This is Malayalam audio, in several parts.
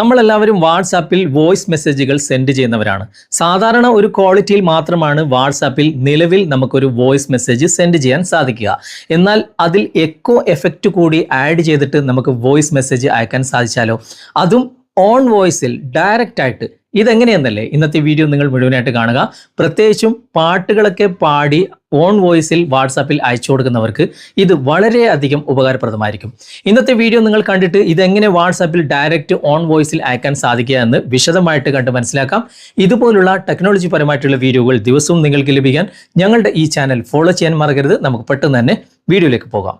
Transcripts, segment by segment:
നമ്മളെല്ലാവരും വാട്സാപ്പിൽ വോയിസ് മെസ്സേജുകൾ സെൻഡ് ചെയ്യുന്നവരാണ്. സാധാരണ ഒരു ക്വാളിറ്റിയിൽ മാത്രമാണ് വാട്സാപ്പിൽ നിലവിൽ നമുക്കൊരു വോയിസ് മെസ്സേജ് സെൻഡ് ചെയ്യാൻ സാധിക്കുക. എന്നാൽ അതിൽ എക്കോ എഫക്റ്റ് കൂടി ആഡ് ചെയ്തിട്ട് നമുക്ക് വോയിസ് മെസ്സേജ് അയക്കാൻ സാധിച്ചാലോ? അതും ഓൺ വോയിസിൽ ഡയറക്റ്റ് ആയിട്ട് ഇതെങ്ങനെയെന്നല്ലേ? ഇന്നത്തെ വീഡിയോ നിങ്ങൾ മുഴുവനായിട്ട് കാണുക. പ്രത്യേകിച്ചും പാട്ടുകളൊക്കെ പാടി ഓൺ വോയിസിൽ വാട്സാപ്പിൽ അയച്ചു കൊടുക്കുന്നവർക്ക് ഇത് വളരെയധികം ഉപകാരപ്രദമായിരിക്കും. ഇന്നത്തെ വീഡിയോ നിങ്ങൾ കണ്ടിട്ട് ഇതെങ്ങനെ വാട്സാപ്പിൽ ഡയറക്റ്റ് ഓൺ വോയിസിൽ അയക്കാൻ സാധിക്കുക എന്ന് വിശദമായിട്ട് കണ്ട് മനസ്സിലാക്കാം. ഇതുപോലുള്ള ടെക്നോളജി പരമായിട്ടുള്ള വീഡിയോകൾ ദിവസവും നിങ്ങൾക്ക് ലഭിക്കാൻ ഞങ്ങളുടെ ഈ ചാനൽ ഫോളോ ചെയ്യാൻ മറക്കരുത്. നമുക്ക് പെട്ടെന്ന് തന്നെ വീഡിയോയിലേക്ക് പോകാം.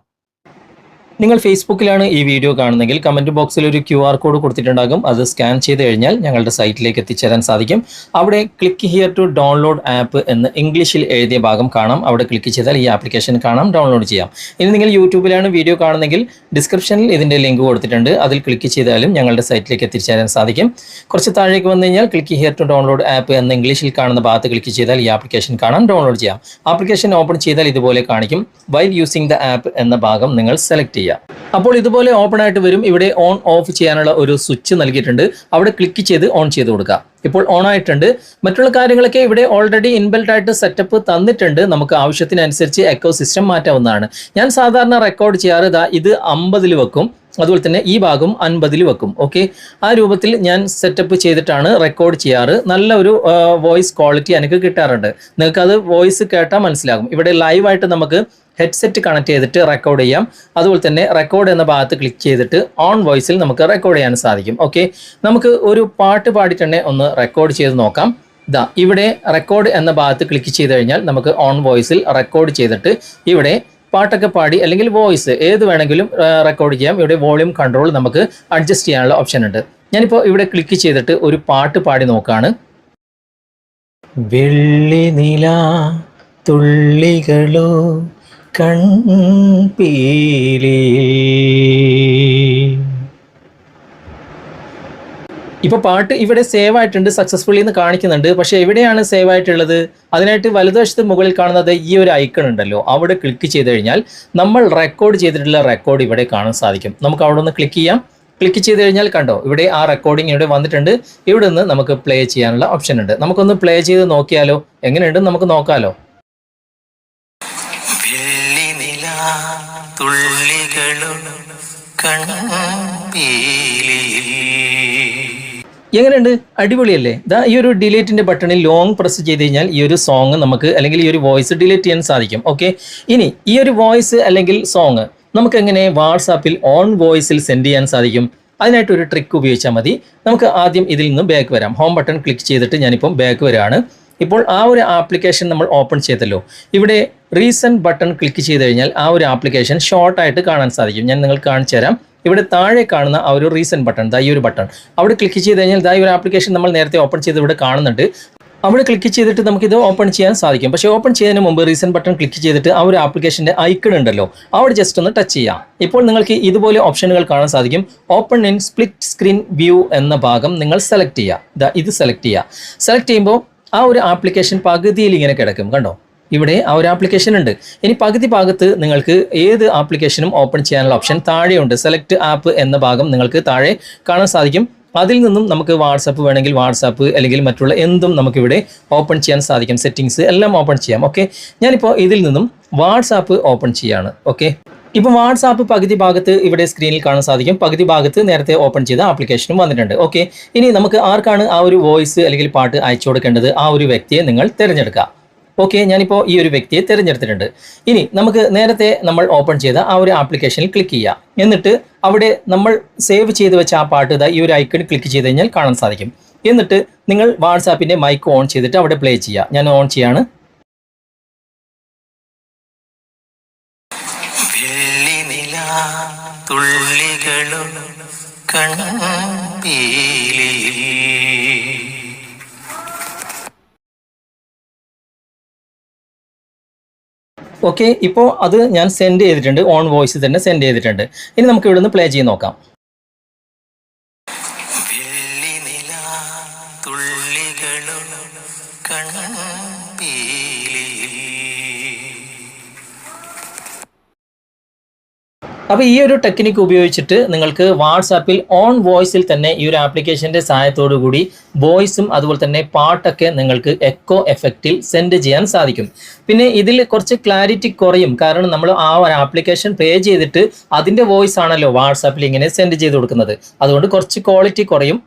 നിങ്ങൾ ഫേസ്ബുക്കിലാണ് ഈ വീഡിയോ കാണുന്നതെങ്കിൽ കമന്റ് ബോക്സിൽ ഒരു ക്യു ആർ കോഡ് കൊടുത്തിട്ടുണ്ടാകും. അത് സ്കാൻ ചെയ്ത് കഴിഞ്ഞാൽ ഞങ്ങളുടെ സൈറ്റിലേക്ക് എത്തിച്ചേരാൻ സാധിക്കും. അവിടെ click here to download app എന്ന് ഇംഗ്ലീഷിൽ എഴുതിയ ഭാഗം കാണാം. അവിടെ ക്ലിക്ക് ചെയ്താൽ ഈ ആപ്ലിക്കേഷൻ കാണാം. ഡൗൺലോഡ് ചെയ്യാം. ഇനി നിങ്ങൾ യൂട്യൂബിലാണ് വീഡിയോ കാണുന്നതെങ്കിൽ ഡിസ്ക്രിപ്ഷനിൽ ഇതിന്റെ ലിങ്ക് കൊടുത്തിട്ടുണ്ട്. അതിൽ ക്ലിക്ക് ചെയ്താലും ഞങ്ങളുടെ സൈറ്റിലേക്ക് എത്തിച്ചേരാൻ സാധിക്കും. കുറച്ച് താഴേക്ക് വന്നു കഴിഞ്ഞാൽ click here to download app എന്ന് ഇംഗ്ലീഷിൽ കാണുന്ന ഭാഗത്ത് ക്ലിക്ക് ചെയ്താൽ ഈ ആപ്ലിക്കേഷൻ കാണാം. ഡൗൺലോഡ് ചെയ്യാം. ആപ്ലിക്കേഷൻ ഓപ്പൺ ചെയ്താൽ ഇതുപോലെ കാണിക്കും. വൈൽ യൂസിങ് ദ ആപ്പ് എന്ന ഭാഗം നിങ്ങൾ സെലക്ട് ചെയ്യുക അപ്പോൾ ഇതുപോലെ ഓപ്പൺ ആയിട്ട് വരും. ഇവിടെ ഓൺ ഓഫ് ചെയ്യാനുള്ള ഒരു സ്വിച്ച് നൽകിയിട്ടുണ്ട്. അവിടെ ക്ലിക്ക് ചെയ്ത് ഓൺ ചെയ്ത് കൊടുക്കുക. ഇപ്പോൾ ഓൺ ആയിട്ടുണ്ട്. മറ്റുള്ള കാര്യങ്ങളൊക്കെ ഇവിടെ ഓൾറെഡി ഇൻബിൽറ്റ് ആയിട്ട് സെറ്റപ്പ് തന്നിട്ടുണ്ട്. നമുക്ക് ആവശ്യത്തിനനുസരിച്ച് എക്കോ സിസ്റ്റം മാറ്റാവുന്നതാണ്. ഞാൻ സാധാരണ റെക്കോർഡ് ചെയ്യാറ് ഇതാ ഇത് അമ്പതിൽ വെക്കും. അതുപോലെ തന്നെ ഈ ഭാഗം അൻപതിൽ വെക്കും. ഓക്കെ ആ രൂപത്തിൽ ഞാൻ സെറ്റപ്പ് ചെയ്തിട്ടാണ് റെക്കോർഡ് ചെയ്യാറ്. നല്ല ഒരു വോയിസ് ക്വാളിറ്റി എനിക്ക് കിട്ടാറുണ്ട്. നിങ്ങൾക്ക് അത് വോയിസ് കേട്ടാൽ മനസ്സിലാകും. ഇവിടെ ലൈവായിട്ട് നമുക്ക് ഹെഡ്സെറ്റ് കണക്ട് ചെയ്തിട്ട് റെക്കോർഡ് ചെയ്യാം. അതുപോലെ തന്നെ റെക്കോർഡ് എന്ന ഭാഗത്ത് ക്ലിക്ക് ചെയ്തിട്ട് ഓൺ വോയിസിൽ നമുക്ക് റെക്കോർഡ് ചെയ്യാൻ സാധിക്കും. ഓക്കെ നമുക്ക് ഒരു പാട്ട് പാടിയിട്ട് തന്നെ ഒന്ന് റെക്കോർഡ് ചെയ്ത് നോക്കാം. ഇതാ ഇവിടെ റെക്കോർഡ് എന്ന ഭാഗത്ത് ക്ലിക്ക് ചെയ്ത് കഴിഞ്ഞാൽ നമുക്ക് ഓൺ വോയിസിൽ റെക്കോർഡ് ചെയ്തിട്ട് ഇവിടെ പാട്ടൊക്കെ പാടി അല്ലെങ്കിൽ വോയിസ് ഏത് വേണമെങ്കിലും റെക്കോർഡ് ചെയ്യാം. ഇവിടെ വോളിയം കൺട്രോൾ നമുക്ക് അഡ്ജസ്റ്റ് ചെയ്യാനുള്ള ഓപ്ഷൻ ഉണ്ട്. ഞാനിപ്പോൾ ഇവിടെ ക്ലിക്ക് ചെയ്തിട്ട് ഒരു പാട്ട് പാടി നോക്കാണ്. വെള്ളി നില തുള്ളികളോ കൺപീലി. ഇപ്പൊ പാട്ട് ഇവിടെ സേവ് ആയിട്ടുണ്ട് സക്സസ്ഫുള്ളി എന്ന് കാണിക്കുന്നുണ്ട്. പക്ഷെ എവിടെയാണ് സേവ് ആയിട്ടുള്ളത്? അതിനായിട്ട് വലതുവശത്ത് മുകളിൽ കാണുന്നത് ഈ ഒരു ഐക്കൺ ഉണ്ടല്ലോ. അവിടെ ക്ലിക്ക് ചെയ്ത് കഴിഞ്ഞാൽ നമ്മൾ റെക്കോർഡ് ചെയ്തിട്ടുള്ള റെക്കോർഡ് ഇവിടെ കാണാൻ സാധിക്കും. നമുക്ക് അവിടെ ഒന്ന് ക്ലിക്ക് ചെയ്യാം. ക്ലിക്ക് ചെയ്ത് കഴിഞ്ഞാൽ കണ്ടോ ഇവിടെ ആ റെക്കോർഡിംഗ് ഇവിടെ വന്നിട്ടുണ്ട്. ഇവിടെ നിന്ന് നമുക്ക് പ്ലേ ചെയ്യാനുള്ള ഓപ്ഷൻ ഉണ്ട്. നമുക്കൊന്ന് പ്ലേ ചെയ്ത് നോക്കിയാലോ? എങ്ങനെയുണ്ട്? നമുക്ക് നോക്കാലോ. എങ്ങനെയുണ്ട്? അടിപൊളിയല്ലേ? ഇതാ ഈ ഒരു ഡിലേറ്റിന്റെ ബട്ടണിൽ ലോങ് പ്രസ് ചെയ്ത് കഴിഞ്ഞാൽ ഈ ഒരു സോങ് നമുക്ക് അല്ലെങ്കിൽ ഈ ഒരു വോയിസ് ഡിലേറ്റ് ചെയ്യാൻ സാധിക്കും. ഓക്കെ ഇനി ഈ ഒരു വോയിസ് അല്ലെങ്കിൽ സോങ് നമുക്ക് എങ്ങനെ വാട്സാപ്പിൽ ഓൺ വോയിസിൽ സെൻഡ് ചെയ്യാൻ സാധിക്കും? അതിനായിട്ട് ഒരു ട്രിക്ക് ഉപയോഗിച്ചാൽ മതി. നമുക്ക് ആദ്യം ഇതിൽ നിന്ന് ബാക്ക് വരാം. ഹോം ബട്ടൺ ക്ലിക്ക് ചെയ്തിട്ട് ഞാനിപ്പം ബാക്ക് വരാണ്. ഇപ്പോൾ ആ ഒരു ആപ്ലിക്കേഷൻ നമ്മൾ ഓപ്പൺ ചെയ്തല്ലോ. ഇവിടെ റീസെന്റ് ബട്ടൺ ക്ലിക്ക് ചെയ്ത് കഴിഞ്ഞാൽ ആ ഒരു ആപ്ലിക്കേഷൻ ഷോർട്ടായിട്ട് കാണാൻ സാധിക്കും. ഞാൻ നിങ്ങൾക്ക് കാണിച്ചു തരാം. ഇവിടെ താഴെ കാണുന്ന ആ ഒരു റീസെന്റ് ബട്ടൺ ദാ ഈ ഒരു ബട്ടൺ അവിടെ ക്ലിക്ക് ചെയ്ത് കഴിഞ്ഞാൽ ദാ ഈ ഒരു ആപ്ലിക്കേഷൻ നമ്മൾ നേരത്തെ ഓപ്പൺ ചെയ്ത് ഇവിടെ കാണുന്നുണ്ട്. അവിടെ ക്ലിക്ക് ചെയ്തിട്ട് നമുക്കിത് ഓപ്പൺ ചെയ്യാൻ സാധിക്കും. പക്ഷേ ഓപ്പൺ ചെയ്യുന്നതിന് മുമ്പ് റീസെന്റ് ബട്ടൺ ക്ലിക്ക് ചെയ്തിട്ട് ആ ഒരു ആപ്ലിക്കേഷന്റെ ഐക്കൺ ഉണ്ടല്ലോ. അവിടെ ജസ്റ്റ് ഒന്ന് ടച്ച് ചെയ്യാം. ഇപ്പോൾ നിങ്ങൾക്ക് ഇതുപോലെ ഓപ്ഷനുകൾ കാണാൻ സാധിക്കും. Open in split screen view എന്ന ഭാഗം നിങ്ങൾ സെലക്ട് ചെയ്യുക ഇത് സെലക്ട് ചെയ്യുക സെലക്ട് ചെയ്യുമ്പോൾ ആ ഒരു ആപ്ലിക്കേഷൻ പകുതിയിൽ ഇങ്ങനെ കിടക്കും കണ്ടോ? ഇവിടെ ആ ഒരു ആപ്ലിക്കേഷൻ ഉണ്ട്. ഇനി പകുതി ഭാഗത്ത് നിങ്ങൾക്ക് ഏത് ആപ്ലിക്കേഷനും ഓപ്പൺ ചെയ്യാനുള്ള ഓപ്ഷൻ താഴെയുണ്ട് സെലക്ട് ആപ്പ് എന്ന ഭാഗം നിങ്ങൾക്ക് താഴെ കാണാൻ സാധിക്കും. അതിൽ നിന്നും നമുക്ക് വാട്സപ്പ് വേണമെങ്കിൽ വാട്സാപ്പ് അല്ലെങ്കിൽ മറ്റുള്ള എന്തും നമുക്കിവിടെ ഓപ്പൺ ചെയ്യാൻ സാധിക്കും. സെറ്റിങ്സ് എല്ലാം ഓപ്പൺ ചെയ്യാം. ഓക്കെ ഞാനിപ്പോൾ ഇതിൽ നിന്നും വാട്സാപ്പ് ഓപ്പൺ ചെയ്യാണ്. ഓക്കെ ഇപ്പോൾ വാട്സാപ്പ് പകുതി ഭാഗത്ത് ഇവിടെ സ്ക്രീനിൽ കാണാൻ സാധിക്കും. പകുതി ഭാഗത്ത് നേരത്തെ ഓപ്പൺ ചെയ്ത ആപ്ലിക്കേഷനും വന്നിട്ടുണ്ട്. ഓക്കെ ഇനി നമുക്ക് ആർക്കാണ് ആ ഒരു വോയിസ് അല്ലെങ്കിൽ പാട്ട് അയച്ചു കൊടുക്കേണ്ടത്? ആ ഒരു വ്യക്തിയെ നിങ്ങൾ തിരഞ്ഞെടുക്കുക. ഓക്കെ ഞാനിപ്പോൾ ഈ ഒരു വ്യക്തിയെ തിരഞ്ഞെടുത്തിട്ടുണ്ട്. ഇനി നമുക്ക് നേരത്തെ നമ്മൾ ഓപ്പൺ ചെയ്ത ആ ഒരു ആപ്ലിക്കേഷനിൽ ക്ലിക്ക് ചെയ്യുക എന്നിട്ട് അവിടെ നമ്മൾ സേവ് ചെയ്ത് വെച്ച ആ പാട്ട് ഇതാ ഈ ഒരു ഐക്കൺ ക്ലിക്ക് ചെയ്ത് കഴിഞ്ഞാൽ കാണാൻ സാധിക്കും. എന്നിട്ട് നിങ്ങൾ വാട്സാപ്പിന്റെ മൈക്ക് ഓൺ ചെയ്തിട്ട് അവിടെ പ്ലേ ചെയ്യുക. ഞാൻ ഓൺ ചെയ്യാണ് വെള്ളി നില തുള്ളികളും കൺപീലിയിൽ ഓക്കെ ഇപ്പോൾ അത് ഞാൻ സെൻഡ് ചെയ്തിട്ടുണ്ട്. ഓൺ വോയിസ് തന്നെ സെൻഡ് ചെയ്തിട്ടുണ്ട്. ഇനി നമുക്ക് ഇവിടെ നിന്ന് പ്ലേ ചെയ്ത് നോക്കാം തുള്ളികളും കൺപീലിയിൽ അപ്പോൾ ഈ ഒരു ടെക്നിക്ക് ഉപയോഗിച്ചിട്ട് നിങ്ങൾക്ക് വാട്സാപ്പിൽ ഓൺ വോയിസിൽ തന്നെ ഈ ഒരു ആപ്ലിക്കേഷന്റെ സഹായത്തോടു കൂടി വോയിസും അതുപോലെ തന്നെ പാട്ടൊക്കെ നിങ്ങൾക്ക് എക്കോ എഫക്റ്റിൽ സെൻഡ് ചെയ്യാൻ സാധിക്കും. പിന്നെ ഇതിൽ കുറച്ച് ക്ലാരിറ്റി കുറയും. കാരണം നമ്മൾ ആ ഒരു ആപ്ലിക്കേഷൻ പേ ചെയ്തിട്ട് അതിന്റെ വോയിസ് ആണല്ലോ വാട്സാപ്പിൽ ഇങ്ങനെ സെൻഡ് ചെയ്ത് കൊടുക്കുന്നത്. അതുകൊണ്ട് കുറച്ച് ക്വാളിറ്റി കുറയും.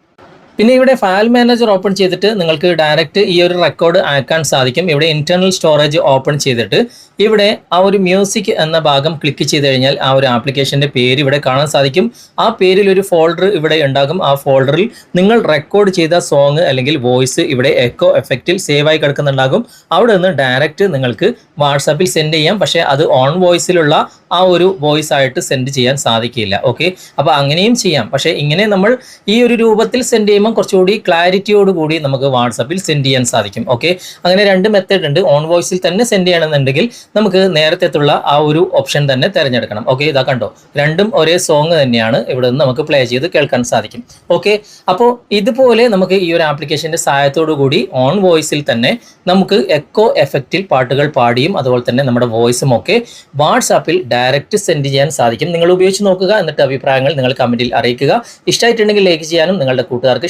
പിന്നെ ഇവിടെ ഫയൽ മാനേജർ ഓപ്പൺ ചെയ്തിട്ട് നിങ്ങൾക്ക് ഡയറക്റ്റ് ഈ ഒരു റെക്കോർഡ് ആക്കാൻ സാധിക്കും. ഇവിടെ ഇന്റേണൽ സ്റ്റോറേജ് ഓപ്പൺ ചെയ്തിട്ട് ഇവിടെ ആ ഒരു മ്യൂസിക് എന്ന ഭാഗം ക്ലിക്ക് ചെയ്ത് കഴിഞ്ഞാൽ ആ ഒരു ആപ്ലിക്കേഷന്റെ പേര് ഇവിടെ കാണാൻ സാധിക്കും. ആ പേരിൽ ഒരു ഫോൾഡർ ഇവിടെ ഉണ്ടാകും. ആ ഫോൾഡറിൽ നിങ്ങൾ റെക്കോർഡ് ചെയ്ത സോങ് അല്ലെങ്കിൽ വോയിസ് ഇവിടെ എക്കോ എഫക്റ്റിൽ സേവ് ആയി കിടക്കുന്നുണ്ടാകും. അവിടെ നിന്ന് ഡയറക്റ്റ് നിങ്ങൾക്ക് വാട്സാപ്പിൽ സെൻഡ് ചെയ്യാം. പക്ഷേ അത് ഓൺ വോയിസിലുള്ള ആ ഒരു വോയിസ് ആയിട്ട് സെൻഡ് ചെയ്യാൻ സാധിക്കില്ല. ഓക്കെ അപ്പോൾ അങ്ങനെയും ചെയ്യാം. പക്ഷേ ഇങ്ങനെ നമ്മൾ ഈ ഒരു രൂപത്തിൽ സെൻഡ് ചെയ്യുമ്പോൾ കുറച്ചുകൂടി ക്ലാരിറ്റിയോട് കൂടി നമുക്ക് വാട്സപ്പിൽ സെൻഡ് ചെയ്യാൻ സാധിക്കും. ഓക്കെ അങ്ങനെ രണ്ട് മെത്തേഡ് ഉണ്ട്. ഓൺ വോയിസിൽ തന്നെ സെൻഡ് ചെയ്യണമെന്നുണ്ടെങ്കിൽ നമുക്ക് നേരത്തെത്തുള്ള ആ ഒരു ഓപ്ഷൻ തന്നെ തിരഞ്ഞെടുക്കണം. ഓക്കെ ഇതാ കണ്ടോ? രണ്ടും ഒരേ സോങ് തന്നെയാണ് ഇവിടെ നിന്ന് നമുക്ക് പ്ലേ ചെയ്ത് കേൾക്കാൻ സാധിക്കും. ഓക്കെ അപ്പോൾ ഇതുപോലെ നമുക്ക് ഈ ഒരു ആപ്ലിക്കേഷന്റെ സഹായത്തോടു കൂടി ഓൺ വോയിസിൽ തന്നെ നമുക്ക് എക്കോ എഫക്റ്റിൽ പാട്ടുകൾ പാടിയും അതുപോലെ തന്നെ നമ്മുടെ വോയിസും ഒക്കെ വാട്സാപ്പിൽ ഡയറക്റ്റ് സെൻഡ് ചെയ്യാൻ സാധിക്കും. നിങ്ങൾ ഉപയോഗിച്ച് നോക്കുക എന്നിട്ട് അഭിപ്രായങ്ങൾ നിങ്ങൾ കമന്റിൽ അറിയിക്കുക. ഇഷ്ടമായിട്ടുണ്ടെങ്കിൽ ലൈക്ക് ചെയ്യാനും നിങ്ങളുടെ കൂട്ടുകാർക്ക്